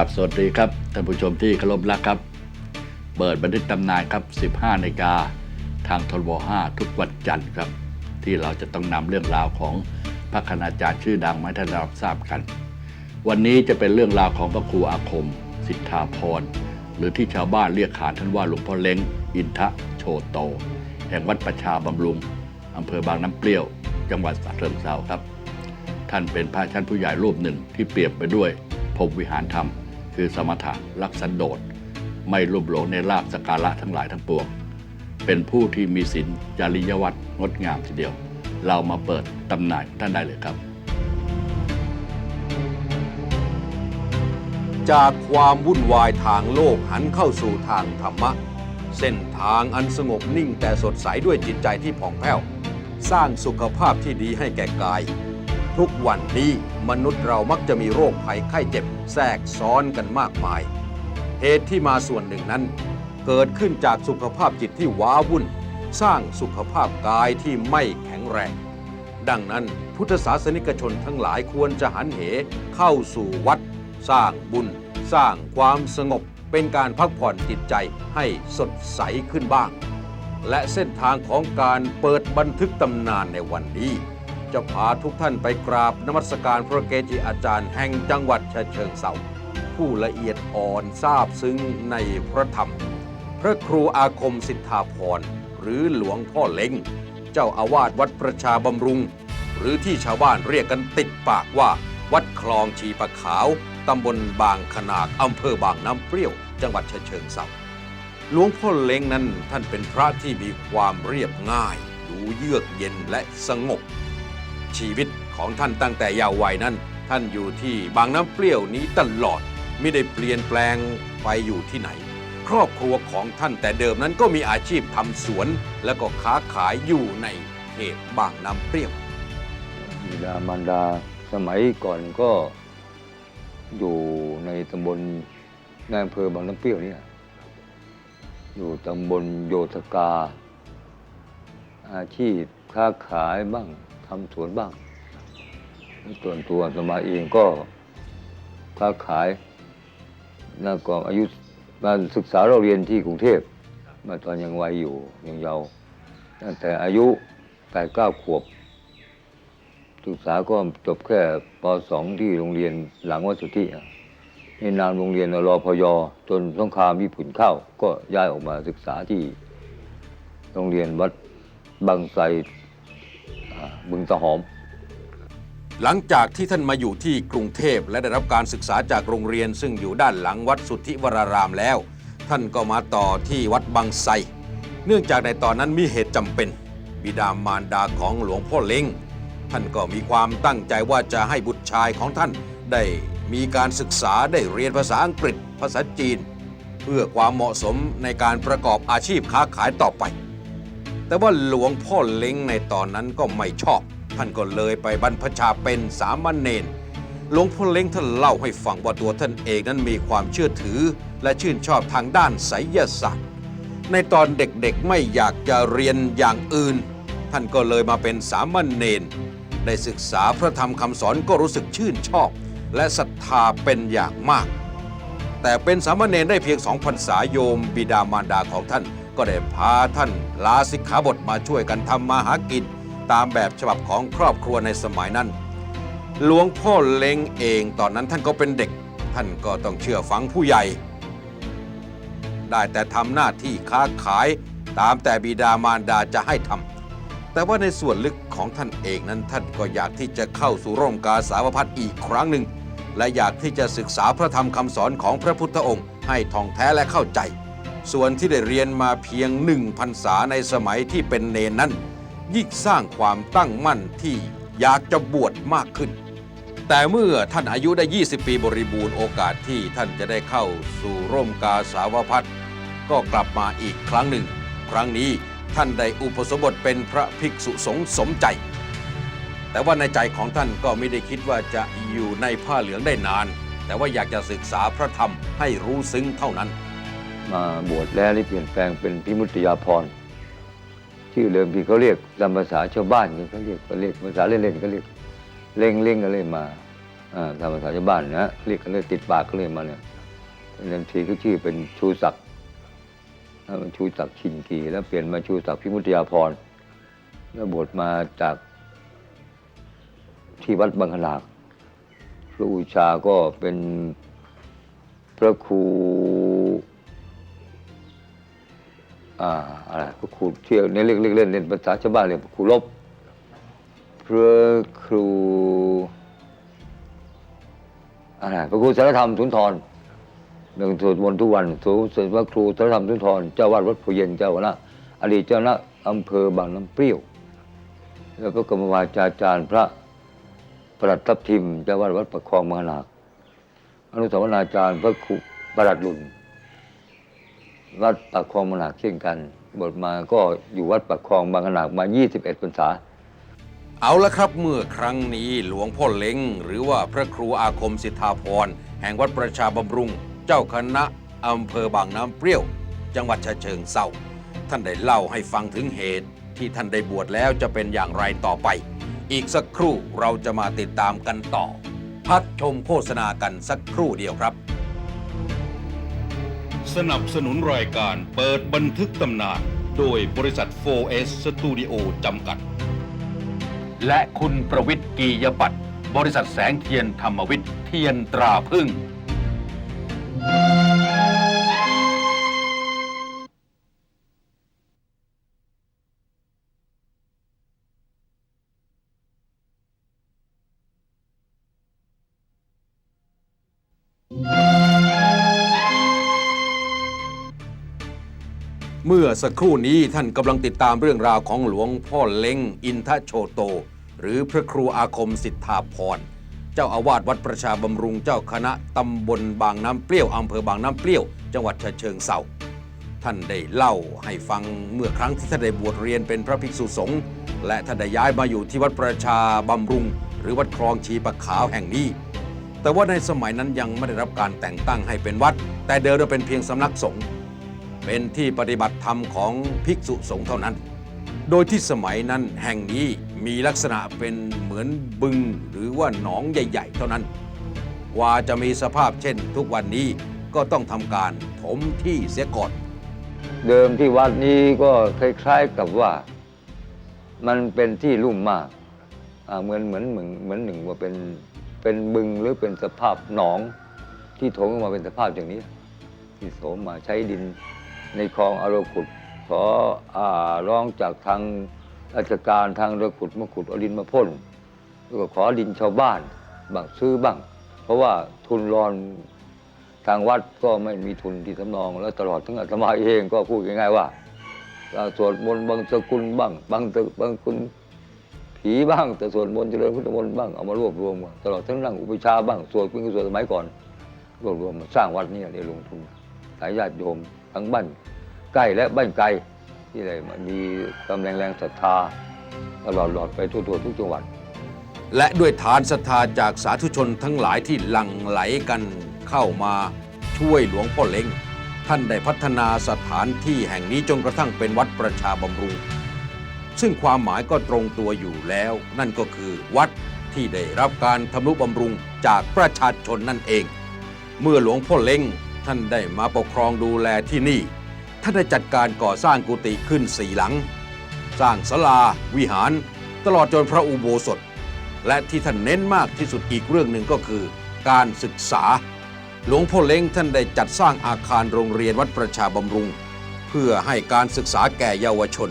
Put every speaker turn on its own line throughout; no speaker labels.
ครับสวัสดีครับท่านผู้ชมที่เคารพรักครับ เปิดบันทึกตำนานครับ 15นาฬิกาทางทรบ5ทุกวันจันทร์ครับ ที่เราจะต้องนำเรื่องราวของพระคณาจารย์ชื่อดังมาให้ท่านรับทราบกัน วันนี้จะเป็นเรื่องราวของพระครูอาคม สิทธาพรหรือที่ชาวบ้านเรียกขานท่านว่าหลวงพ่อเล้งอินทะโชโต แห่งวัดประชาบำรุงอำเภอบางน้ำเปรี้ยว จังหวัดฉะเชิงเทราครับ ท่านเป็นพระชั้นผู้ใหญ่รูปหนึ่งที่เปรียบไปด้วยพรมวิหารธรรม คือสมถะรักสันโดษไม่ลุ่มหลงในลาบสการะทั้งหลายทั้งปวง เป็นผู้ที่มีศีลจริยวัตรงดงามทีเดียว เรามาเปิดตำหนานท่านได้เลยครับ
จากความวุ่นวายทางโลกหันเข้าสู่ทางธรรมะ เส้นทางอันสงบนิ่งแต่สดใสด้วยจิตใจที่ผ่องแผ้ว สร้างสุขภาพที่ดีให้แก่กาย ทุกวันนี้มนุษย์เรามักจะมีโรคภัยไข้เจ็บ แทรกซ้อนกันมากมาย เหตุที่มาส่วนหนึ่งนั้น เกิดขึ้นจากสุขภาพจิตที่ว้าวุ่น สร้างสุขภาพกายที่ไม่แข็งแรง ดังนั้นพุทธศาสนิกชนทั้งหลายควรจะหันเหเข้าสู่วัด สร้างบุญ สร้างความสงบเป็นการพักผ่อนจิตใจให้สดใสขึ้นบ้าง และเส้นทางของการเปิดบันทึกตำนานในวันนี้ จะพาทุกท่านไปกราบนมัสการพระเกจิอาจารย์แห่งจังหวัดฉะเชิงเทราผู้ละเอียดอ่อนทราบซึ้งในพระธรรม พระครูอาคมสิทธาพรหรือหลวงพ่อเล้งเจ้าอาวาสวัดประชาบำรุง หรือที่ชาวบ้านเรียกกันติดปากว่า วัดคลองชีปะขาวตำบลบางขนาดอำเภอบางน้ำเปรี้ยว จังหวัดฉะเชิงเทราหลวงพ่อเล้งนั้นท่านเป็นพระที่มีความเรียบง่าย ดูเยือกเย็นและสงบ ชีวิตของท่านตั้งแต่เยาว์วัยนั้น ท่านอยู่ที่บางน้ำเปรี้ยวนี้ตลอดไม่ได้เปลี่ยนแปลงไปอยู่ที่ไหน ครอบครัวของท่านแต่เดิมนั้นก็มีอาชีพทำสวน แล้วก็ค้าขายอยู่ในเขตบางน้ำเปรี้ยว
บิดามารดาสมัยก่อนก็อยู่ในตำบลในอำเภอบางน้ำเปรี้ยวนี่อยู่ตำบลโยธกา อาชีพค้าขายบ้าง ทำสวนบ้าง ส่วนตัวสมาเองก็ค้าขายแล้วก็อายุมาศึกษาเราเรียนที่กรุงเทพมาตอนยังวัยอยู่ยังเยาว์ตั้งแต่อายุแปดเก้าขวบ ศึกษาก็จบแค่ป .2 ที่โรงเรียนหลังวัดสุทธิในนามโรงเรียนรอพยจนสงครามญี่ปุ่นเข้า ก็ย้ายออกมาศึกษาที่โรงเรียนวัดบางไทร บึงตะหอม
หลังจากที่ท่านมาอยู่ที่กรุงเทพและได้รับการศึกษาจากโรงเรียน ซึ่งอยู่ด้านหลังวัดสุทธิวรารามแล้ว ท่านก็มาต่อที่วัดบางไทรเนื่องจากในตอนนั้นมีเหตุจำเป็น บิดามารดาของหลวงพ่อเล้งท่านก็มีความตั้งใจว่าจะให้บุตรชายของท่านได้มีการศึกษาได้เรียนภาษาอังกฤษ ภาษาจีน เพื่อความเหมาะสมในการประกอบอาชีพค้าขายต่อไป แต่ว่าหลวงพ่อเล้งในตอนนั้นก็ไม่ชอบ ท่านก็เลยไปบรรพชาเป็นสามเณรหลวงพ่อเล้งท่านเล่าให้ฟังว่าตัวท่านเองนั้นมีความเชื่อถือ และชื่นชอบทางด้านไสยศาสตร์ ในตอนเด็กๆไม่อยากจะเรียนอย่างอื่น ท่านก็เลยมาเป็นสามเณรได้ศึกษาพระธรรมคำสอนก็รู้สึกชื่นชอบ และศรัทธาเป็นอย่างมาก แต่เป็นสามเณรได้เพียงสองพรรษาโยมบิดามารดาของท่าน ก็ได้พาท่านลาสิกขาบทมาช่วยกันทำมาหากินตามแบบฉบับของครอบครัวในสมัยนั้น หลวงพ่อเล้งเองตอนนั้นท่านก็เป็นเด็ก ท่านก็ต้องเชื่อฟังผู้ใหญ่ ได้แต่ทำหน้าที่ค้าขายตามแต่บิดามารดาจะให้ทำแต่ว่าในส่วนลึกของท่านเองนั้นท่านก็อยากที่จะเข้าสู่ร่มกาสาวพัดอีกครั้งหนึ่ง และอยากที่จะศึกษาพระธรรมคำสอนของพระพุทธองค์ให้ท่องแท้และเข้าใจ ส่วนที่ได้เรียนมาเพียงหนึ่งพรรษาในสมัยที่เป็นเนนนั้น ยิ่งสร้างความตั้งมั่นที่อยากจะบวชมากขึ้น แต่เมื่อท่านอายุได้ 20 ปีบริบูรณ์โอกาสที่ท่านจะได้เข้าสู่ร่มกาสาวพัดก็กลับมาอีกครั้งหนึ่ง ครั้งนี้ท่านได้อุปสมบทเป็นพระภิกษุสงฆ์สมใจ แต่ว่าในใจของท่านก็ไม่ได้คิดว่าจะอยู่ในผ้าเหลืองได้นาน แต่ว่าอยากจะศึกษาพระธรรมให้รู้ซึ้งเท่านั้น
มาบวชแล้วนี่เปลี่ยนแปลงเป็นพิมุตยาพรชื่อเดิมที่เขาเรียกตามภาษาชาวบ้านเขาเรียกเขาเรียกภาษาเล่นๆเขาเรียกเล่งเล่งอะไรมาอ่าตามภาษาชาวบ้านนะเรียกกันเรียกติดปากก็เรียกมาเนี่ยเดิมทีก็ชื่อเป็นชูศักดิ์ชูศักดิ์ชินกี แล้วเปลี่ยนมาชูศักดิ์พิมุตยาพรแล้วบวชมาจากที่วัดบางขลากพระอุชาก็เป็นพระครู อ่าอะไรพระครูเที่ยวในเรียกเรียกเล่นเล่นภาษาชาวบ้านเรียกพระครูลบพระครูอะไรพระครูสารธรรมสุนทรหนึ่งสวดมนต์ทุกวันสูงสุดพระครูสารธรรมสุนทรเจ้าวาดวัดผู้เย็นเจ้าคณะอดีตเจ้าคณะอำเภอบางน้ำเปรี้ยว แล้วก็กรรมวาจาจารย์พระประหลัดทับทิมเจ้าวาดวัดประคองมหานาคอนุสาวนาจารย์พระครูประหลัดลุน วัดปากคลองบางหลากเช่นกัน บทมาก็อยู่วัดปากคลองบางขนาดมา 21พรรษา
เอาละครับเมื่อครั้งนี้หลวงพ่อเล้งหรือว่าพระครูอาคมสิทธาพรแห่งวัดประชาบำรุง เจ้าคณะอำเภอบางน้ำเปรี้ยว จังหวัดฉะเชิงเซาท่านได้เล่าให้ฟังถึงเหตุ ที่ท่านได้บวชแล้วจะเป็นอย่างไรต่อไป อีกสักครู่เราจะมาติดตามกันต่อ พักชมโฆษณากันสักครู่เดียวครับ
สนับสนุนรายการเปิดบันทึกตำนาน โดยบริษัท 4S Studio จำกัด
และคุณประวิทย์กียปัตย์บริษัทแสงเทียนธรรมวิทย์เทียนตราพึ่ง
เมื่อสักครู่นี้ท่านกำลังติดตามเรื่องราวของหลวงพ่อเล้งอินทโชโต หรือพระครูอาคมสิทธาพร เจ้าอาวาสวัดประชาบำรุงเจ้าคณะตำบลบางน้ำเปรี้ยวอำเภอบางน้ำเปรี้ยว จังหวัดฉะเชิงเซาท่านได้เล่าให้ฟังเมื่อครั้งที่ท่านได้บวชเรียนเป็นพระภิกษุสงฆ์และท่านได้ย้ายมาอยู่ที่วัดประชาบำรุง หรือวัดคลองชีปะขาวแห่งนี้ แต่ว่าในสมัยนั้นยังไม่ได้รับการแต่งตั้งให้เป็นวัด แต่เดิมเป็นเพียงสำนักสงฆ์ เป็นที่ปฏิบัติธรรมของภิกษุสงฆ์เท่านั้น โดยที่สมัยนั้นแห่งนี้มีลักษณะเป็นเหมือนบึงหรือว่าหนองใหญ่ ๆ เท่านั้น กว่าจะมีสภาพเช่น ทุกวันนี้ก็ต้องทำการถมที่เสียก่อน
เดิมที่วัดนี้ก็คล้ายๆกับว่า มันเป็นที่ลุ่มมากเหมือนเหมือนเหมือนเหมือนหนึ่งว่าเป็นเป็นบึงหรือเป็นสภาพหนองที่โถงออกมาเป็นสภาพอย่างนี้ที่โสมมาใช้ดิน ในคลองอารขุดขออ่าร้องจากทางราชการทางเรือขุดมาขุดอาดินมาพ่นแล้วก็ขอดินชาวบ้านบ้างซื้อบ้าง เพราะว่าทุนรอนทางวัดก็ไม่มีทุนที่สำรอง แล้วตลอดทั้งอาตมาเองก็พูดง่ายๆว่าสวดมนต์บางสกุลบ้าง บางตะบางคุณผีบ้าง แต่สวดมนต์เจริญพุทธมนต์บ้างเอามารวบรวมมาตลอดทั้งนั่งอุปชาบ้างสวดเป็นกุศลสมัยก่อนรวบรวมมาสร้างวัดนี้ได้ลงทุน หลายญาติโยมทั้งบ้านใกล้และบ้านไกลที่เลยมามีกำลังแรงศรัทธาตลอดหลอดไปทั่วๆทุกจังหวัด
และด้วยฐานศรัทธาจากสาธุชนทั้งหลายที่หลั่งไหลกันเข้ามาช่วยหลวงพ่อเล้งท่านได้พัฒนาสถานที่แห่งนี้จนกระทั่งเป็นวัดประชาบำรุง ซึ่งความหมายก็ตรงตัวอยู่แล้ว นั่นก็คือวัดที่ได้รับการทำนุบำรุงจากประชาชนนั่นเอง เมื่อหลวงพ่อเล้ง ท่านได้มาปกครองดูแลที่นี่ ท่านได้จัดการก่อสร้างกุฏิขึ้นสี่หลัง สร้างศาลา วิหาร ตลอดจนพระอุโบสถ และที่ท่านเน้นมากที่สุดอีกเรื่องหนึ่งก็คือ การศึกษา หลวงพ่อเล้งท่านได้จัดสร้างอาคารโรงเรียนวัดประชาบำรุง เพื่อให้การศึกษาแก่เยาวชน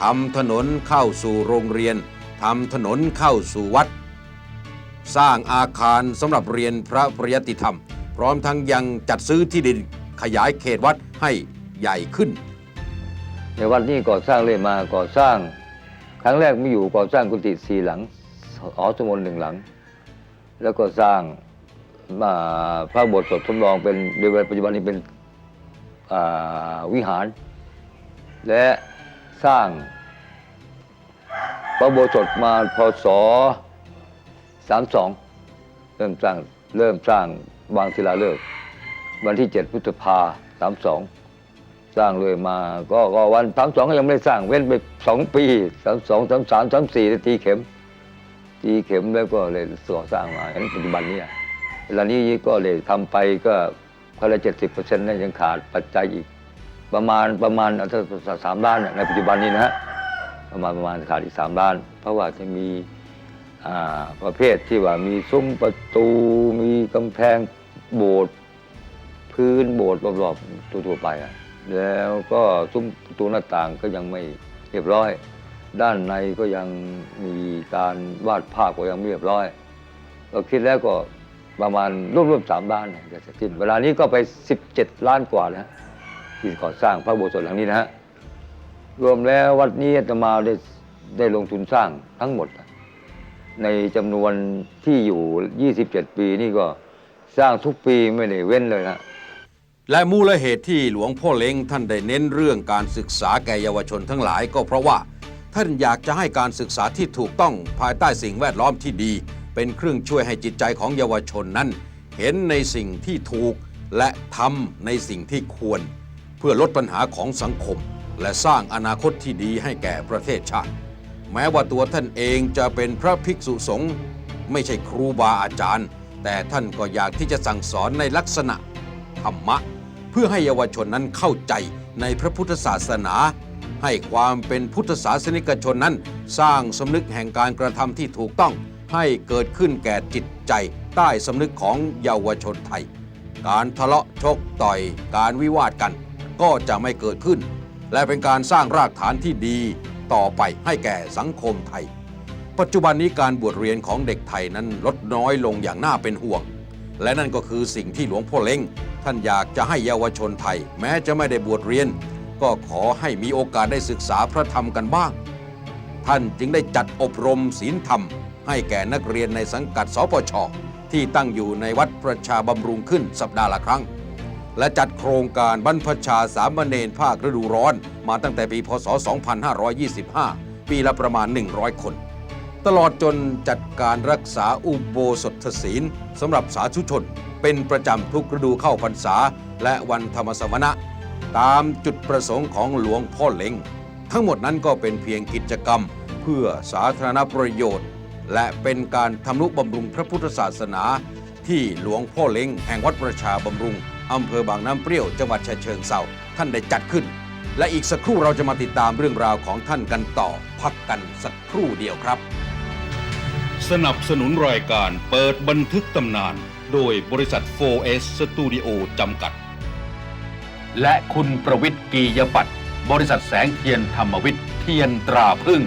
ทำถนนเข้าสู่โรงเรียนทำถนนเข้าสู่วัด สร้างอาคารสำหรับเรียนพระปริยติธรรม พร้อมทั้งยังจัดซื้อที่ดินขยายเขตวัดให้ใหญ่ขึ้น
ในวัดนี้ก่อสร้างเรื่อยมาก่อสร้าง ครั้งแรกไมีอยู่ก่อสร้างกุฏิสี่หลังหอสมุดหนึ่งหลัง แล้วก็สร้างมาพระโบสถ์สดทดลองเป็นโดยปัจจุบันนี้เป็นวิหาร และสร้างพระโบสถ์มาพศ32 เริ่มสร้างเริ่มสร้าง วางศิลาฤกษ์วันที่ 7พฤษภา32สองสร้างเลยมา ก็ก็วันสามสองก็ยังไม่ได้สร้างเว้นไปสองปีสามสองสามสามสามสี่ตีเข็ม ตีเข็มแล้วก็เลยส่อสร้างมาเห็นปัจจุบันนี้เวลานี้ก็เลยทำไปก็คนละเจ็ดสิบเปอร์เซ็นต์นั่นยังขาดปัจจัยอีก ประมาณประมาณอาถ้าสามล้านในปัจจุบันนี้นะฮะประมาณประมาณขาดอีกสามล้าน เพราะว่าจะมี ประเภทที่ว่ามีซุ้มประตูมีกำแพงโบสถ์พื้นโบสถ์รอบๆตัวๆไปอะแล้วก็ซุ้มประตูหน้าต่างก็ยังไม่เรียบร้อย ด้านในก็ยังมีการวาดภาพก็ยังไม่เรียบร้อย เราคิดแล้วก็ประมาณรวมๆสามล้านเนี่ยจะเสร็จสิ้นเวลานี้ก็ไป 17 ล้านกว่าแล้วที่ก่อสร้างพระโบสถ์หลังนี้นะฮะรวมแล้ววัดนี้อาตมาได้ได้ลงทุนสร้างทั้งหมด ในจำนวนที่อยู่ 27 ปีนี่ก็สร้างทุกปีไม่ได้เว้นเลยนะ
และมูลเหตุที่หลวงพ่อเล้งท่านได้เน้นเรื่องการศึกษาแก่เยาวชนทั้งหลายก็เพราะว่า ท่านอยากจะให้การศึกษาที่ถูกต้องภายใต้สิ่งแวดล้อมที่ดี เป็นเครื่องช่วยให้จิตใจของเยาวชนนั้น เห็นในสิ่งที่ถูกและทำในสิ่งที่ควร เพื่อลดปัญหาของสังคม และสร้างอนาคตที่ดีให้แก่ประเทศชาติ แม้ว่าตัวท่านเองจะเป็นพระภิกษุสงฆ์ไม่ใช่ครูบาอาจารย์ แต่ท่านก็อยากที่จะสั่งสอนในลักษณะธรรมะ เพื่อให้เยาวชนนั้นเข้าใจในพระพุทธศาสนา ให้ความเป็นพุทธศาสนิกชนนั้น สร้างสำนึกแห่งการกระทำที่ถูกต้องให้เกิดขึ้นแก่จิตใจใต้สำนึกของเยาวชนไทย การทะเลาะชกต่อยการวิวาทกัน ก็จะไม่เกิดขึ้น และเป็นการสร้างรากฐานที่ดี ต่อไปให้แก่สังคมไทย ปัจจุบันนี้การบวชเรียนของเด็กไทยนั้นลดน้อยลงอย่างน่าเป็นห่วง และนั่นก็คือสิ่งที่หลวงพ่อเล้งท่านอยากจะให้เยาวชนไทย แม้จะไม่ได้บวชเรียน ก็ขอให้มีโอกาสได้ศึกษาพระธรรมกันบ้าง ท่านจึงได้จัดอบรมศีลธรรม ให้แก่นักเรียนในสังกัดสปชที่ตั้งอยู่ในวัดประชาบำรุงขึ้นสัปดาห์ละครั้ง และจัดโครงการบรรพชาสามเณรภาคฤดูร้อน มาตั้งแต่ปีพศ 2525 ปีละประมาณ 100 คน ตลอดจนจัดการรักษาอุโบสถศีลสำหรับสาธุชน เป็นประจำทุกฤดูเข้าพรรษา และวันธรรมสมณะ ตามจุดประสงค์ของหลวงพ่อเล็ง ทั้งหมดนั้นก็เป็นเพียงกิจกรรม เพื่อสาธารณประโยชน์ และเป็นการทำนุบำรุงพระพุทธศาสนา ที่หลวงพ่อเล้งแห่งวัดประชาบำรุง อำเภอบางน้ำเปรี้ยวจังหวัดฉะเชิงเซาท่านได้จัดขึ้น และอีกสักครู่เราจะมาติดตามเรื่องราวของท่านกันต่อ พักกันสักครู่เดียวครับ
สนับสนุนรายการเปิดบันทึกตำนาน โดยบริษัท 4S Studio จำกัด
และคุณประวิทย์กียปัตย์บริษัทแสงเทียนธรรมวิทย์เทียนตราพึ่ง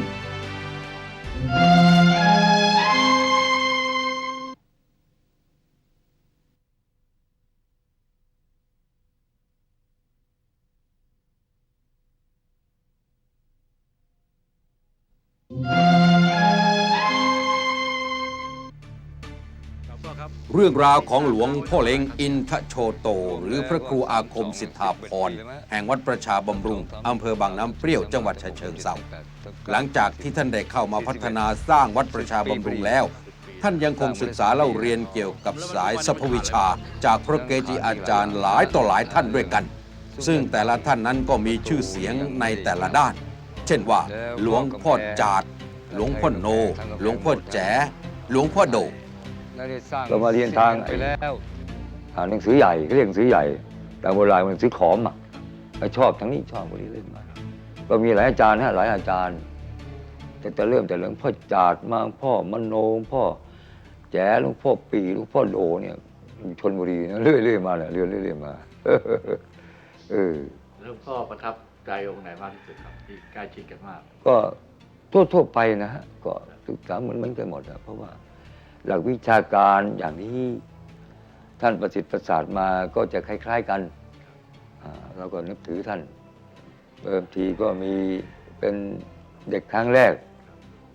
เรื่องราวของหลวงพ่อเล้งอินทโชโต หรือพระครูอาคมสิทธาพร แห่งวัดประชาบำรุง อำเภอบางน้ำเปรี้ยวจังหวัดฉะเชิงเทราหลังจากที่ท่านได้เข้ามาพัฒนาสร้างวัดประชาบำรุงแล้ว ท่านยังคงศึกษาเล่าเรียนเกี่ยวกับสายสัพวิชา จากพระเกจิอาจารย์หลายต่อหลายท่านด้วยกัน ซึ่งแต่ละท่านนั้นก็มีชื่อเสียงในแต่ละด้าน เช่นว่า หลวงพ่อจาดหลวงพ่อโน หลวงพ่อแจ๋หลวงพ่อโด
เรามาเรียนทางไอ้อ่านหนังสือใหญ่เขาเรียกหนังสือใหญ่แต่โบราณมันหนังสือขอมอะเราชอบทั้งนี้ชอบคนนี้เล่นมาก็มีหลายอาจารย์ฮะหลายอาจารย์ แต่จะเริ่มแต่หลวงพ่อจาดมาพ่อมโนหลวงพ่อแจ๋หลวงพ่อปีหลวงพ่อโดเนี่ยอยู่ชนบุรีนะเรื่อยๆมาเนี่ยเรื่อยๆเรื่อยๆมาเออ
หลวงพ่อประทับใจองค์ไหนมากที่สุดครับที่ใกล้ชิดกันมาก
ก็ทั่วๆไปนะฮะก็ศึกษาเหมือนเหมือนกันหมดอะเพราะว่า หลักวิชาการอย่างที่ท่านประสิทธิ์ประสาทมาก็จะคล้าย ๆกันเราก็นับถือท่านเดิมทีก็มีเป็นเด็กครั้งแรก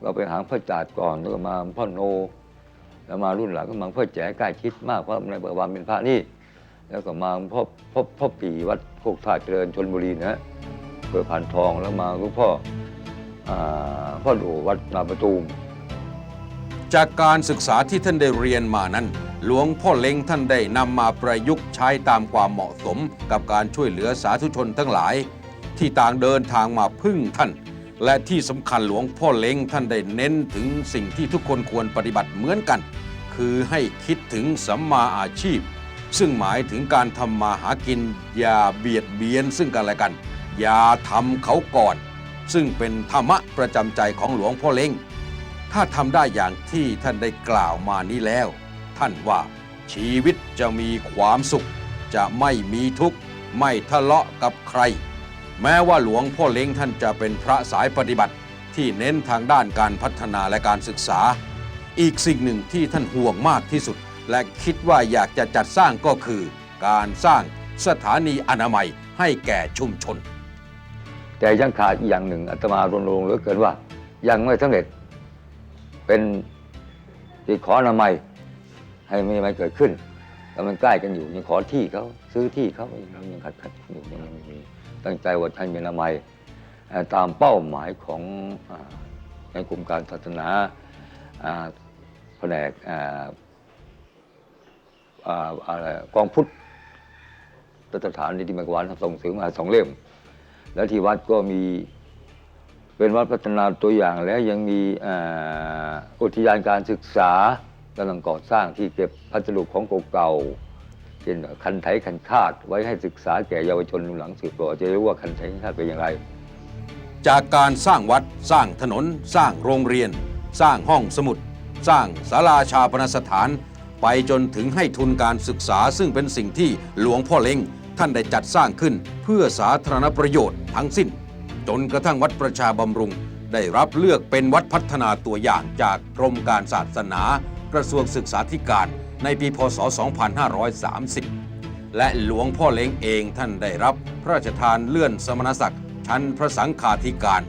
เราไปหาพ่อจาดก่อนแล้วก็มาพ่อโน แล้วมารุ่นหลังก็มาพ่อแจ๋ใกล้ชิดมากเพราะในเบอร์วานเป็นพระนี่ แล้วก็มาพ่อพ่อพ่อปีวัดโคกท่าเจริญชนบุรีนะฮะเบอร์ผ่านทองแล้วมาหลวงพ่ออพ่อดูวัดนาประตูม
จากการศึกษาที่ท่านได้เรียนมานั้น หลวงพ่อเล้งท่านได้นำมาประยุกต์ใช้ตามความเหมาะสม กับการช่วยเหลือสาธุชนทั้งหลาย ที่ต่างเดินทางมาพึ่งท่าน และที่สำคัญหลวงพ่อเล้งท่านได้เน้นถึงสิ่งที่ทุกคนควรปฏิบัติเหมือนกัน คือให้คิดถึงสัมมาอาชีพ ซึ่งหมายถึงการทำมาหากินอย่าเบียดเบียนซึ่งกันและกัน อย่าทำเขาก่อน ซึ่งเป็นธรรมะประจำใจของหลวงพ่อเล้ง ถ้าทำได้อย่างที่ท่านได้กล่าวมานี้แล้ว ท่านว่าชีวิตจะมีความสุข จะไม่มีทุกข์ ไม่ทะเลาะกับใคร แม้ว่าหลวงพ่อเล้งท่านจะเป็นพระสายปฏิบัติที่เน้นทางด้านการพัฒนาและการศึกษา อีกสิ่งหนึ่งที่ท่านห่วงมากที่สุด และคิดว่าอยากจะจัดสร้างก็คือ การสร้างสถานีอนามัยให้แก่ชุมชน
แต่ยังขาดอีกอย่างหนึ่งอาตมารณรงค์เหลือเกินว่า ยังไม่สำเร็จ เป็นที่ขออนามัยให้ไม่ไม่เกิดขึ้นแล้วมันใกล้กันอยู่ยังขอที่เขาซื้อที่เขายังยังขัดขัดอยู่ยังมีตั้งใจว่าท่านมีอนามัยตามเป้าหมายของอในกรมการศาสนาแผนกอะไรกองพุทธสถานนิติมกวานส่งเสริมมาสองเล่ม แล้วที่วัดก็มี เป็นวัดพัฒนาตัวอย่างแล้วยังมีอุทยานการศึกษากำลังก่อสร้างที่เก็บพัสดุของเก่าๆเช่นคันไถคันคาดไว้ให้ศึกษาแก่เยาวชนรุ่นหลังสืบต่อจะรู้ว่าคันไถคันคาดเป็นอย่างไร
จากการสร้างวัดสร้างถนน สร้างโรงเรียน สร้างห้องสมุด สร้างศาลาชาปนสถาน ไปจนถึงให้ทุนการศึกษาซึ่งเป็นสิ่งที่หลวงพ่อเล้งท่านได้จัดสร้างขึ้นเพื่อสาธารณประโยชน์ทั้งสิ้น จนกระทั่งวัดประชาบำรุง ได้รับเลือกเป็นวัดพัฒนาตัวอย่างจากกรมการศาสนา กระทรวงศึกษาธิการในปีพศ 2530 และหลวงพ่อเล้งเองท่านได้รับพระราชทานเลื่อนสมณศักดิ์ชั้นพระสังฆาธิการ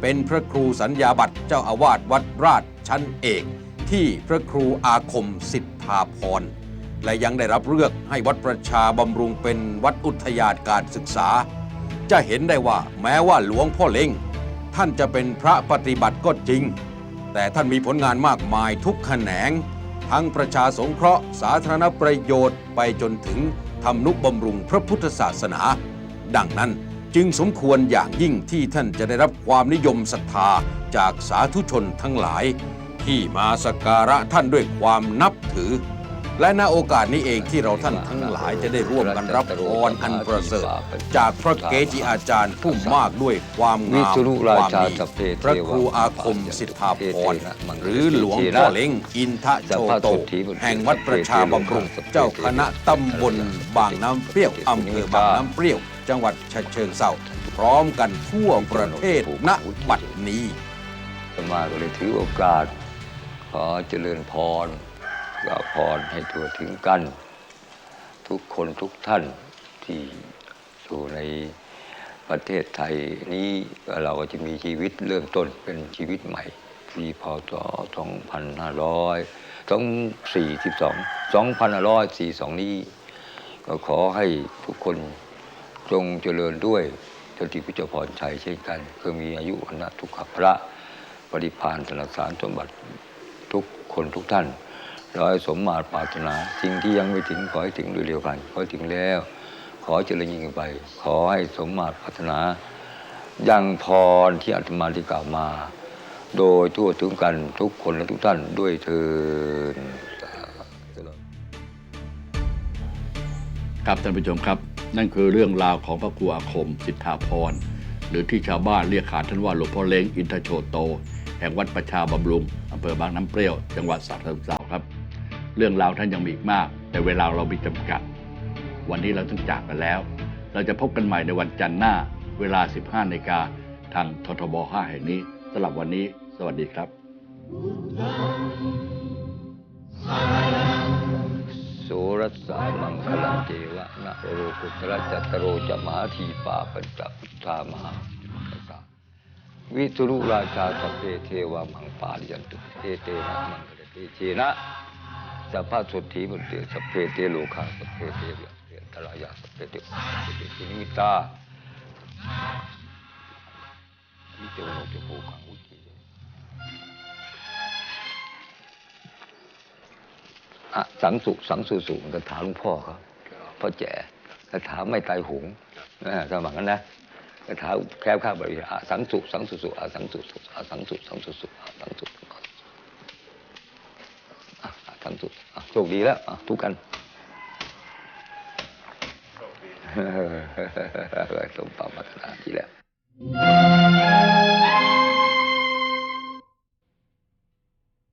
เป็นพระครูสัญญาบัตรเจ้าอาวาสวัดราชชั้นเอกที่พระครูอาคมสิทธาพร และยังได้รับเลือกให้วัดประชาบำรุงเป็นวัดอุทยานการศึกษา จะเห็นได้ว่าแม้ว่าหลวงพ่อเล้งท่านจะเป็นพระปฏิบัติก็จริง แต่ท่านมีผลงานมากมายทุกแขนง ทั้งประชาสงเคราะห์สาธารณประโยชน์ไปจนถึงทำนุบำรุงพระพุทธศาสนา ดังนั้นจึงสมควรอย่างยิ่งที่ท่านจะได้รับความนิยมศรัทธาจากสาธุชนทั้งหลาย ที่มาสักการะท่านด้วยความนับถือ และณโอกาสนี้เองที่เราท่านทั้งหลายจะได้ร่วมกันรับพรอันประเสริฐจากพระเกจิอาจารย์ผู้มากด้วยความงามค
วา
มดี
พ
ระครูอาคมสิทธาพรหรือหลวงพ่อเล้งอินทะโชโต แห่งวัดประชาบำรุงเจ้าคณะตำบลบางน้ำเปรี้ยวอำเภอบางน้ำเปรี้ยว จังหวัดฉะเชิงเทราพร้อมกันทั่วประเทศณบัดนี้
มาก็เลยถือโอกาส ขอเจริญพร กล่าวพรให้ทั่วถึงกัน ทุกคนทุกท่านที่อยู่ในประเทศไทยนี้เราก็จะมีชีวิตเริ่มต้นเป็นชีวิตใหม่ปีพศ2542 2542 นี้ ก็ขอให้ทุกคนจงเจริญด้วยสติพุทธพรชัยเช่นกัน คือมีอายุวันนะทุกขพระปริพานธนสารสมบัติทุกคนทุกท่าน ร้อยสมมาตรปรารถนาสิ่งที่ยังไม่ถึงขอให้ถึงโดยเร็วกันขอให้ถึงแล้ว ขอเจริญยิ่งไป ขอให้สมมาตรปรารถนายังพรที่อาตมาที่กล่าวมา โดยทั่วถึงกันทุกคนและทุกท่านด้วยเถิด
ครับท่านผู้ชมครับ นั่นคือเรื่องราวของพระครูอาคม สิทธาพร หรือที่ชาวบ้านเรียกขานท่านว่าหลวงพ่อเล้งอินทโชโต แห่งวัดประชาบำรุงอำเภอบางน้ำเปรี้ยว จังหวัดสระแก้วครับ เรื่องราวท่านยังมีอีกมาก แต่เวลาเรามีจำกัด วันนี้เราต้องจากกันแล้ว เราจะพบกันใหม่ในวันจันทร์หน้า เวลา 15นาฬิกาทางททบ 5 แห่งนี้สำหรับวันนี้ สวัสดีครับ
สุรสสะมังคลังเจวะนะโรกุตระจัตตโรจะมหาทีปาปัญจพุทธามหาพุทธาวิทุรุราชาสเพเทวามังปาลิยันตุเอเตนะมังคลเตเจนะ สัพพะสุทธิมุตเตสัพเพเตโลกาสัพเพเตวิเตตรายาสัพเพเตสัพเพเตนิมิตาวิเตวโนเตโภคังอุจิอะสังสุสังสุสุคาถามหลวงพ่อเขาพ่อแจ๋คาถามไม่ตายหงนะสมัยนั้นนะคาถามแคล้าบริหารอาสังสุสังสุสุอาสังสุสุอาสังสุสังสุสุอาสังสุอ่ ทำสุดโชคดีแล้วทุกกันสมปมารถนาที่แล้ว